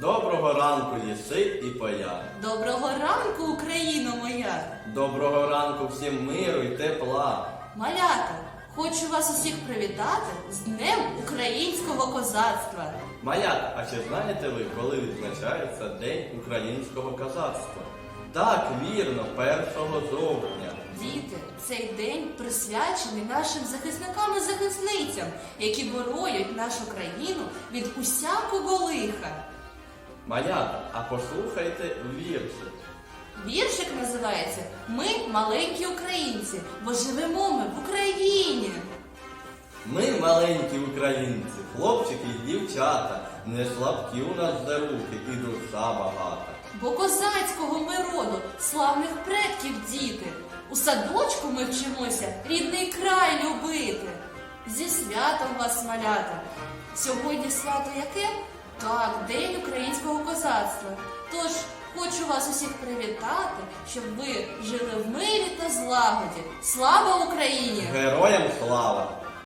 Доброго ранку, ліси і поля. Доброго ранку, Україно моя! Доброго ранку всім миру і тепла. Малята, хочу вас усіх привітати з Днем українського козацтва. Малят, а чи знаєте ви, коли відзначається День українського козацтва? Так, вірно, 1 жовтня. Діти, цей день присвячений нашим захисникам і захисницям, які боронять нашу країну від усякого лиха. Малят, а послухайте віршик. Віршик називається Ми маленькі українці, бо живемо ми в Україні. Ми маленькі українці, хлопчики і дівчата, не слабкі у нас за руки і душа багата. Бо козацького ми роду, славних предків діти. У садочку ми вчимося рідний край любити. Зі святом вас, малята. Сьогодні свято яке? Так, День українського козацтва. Тож хочу вас усіх привітати, щоб ви жили в мирі та злагоді. Слава Україні! Героям слава!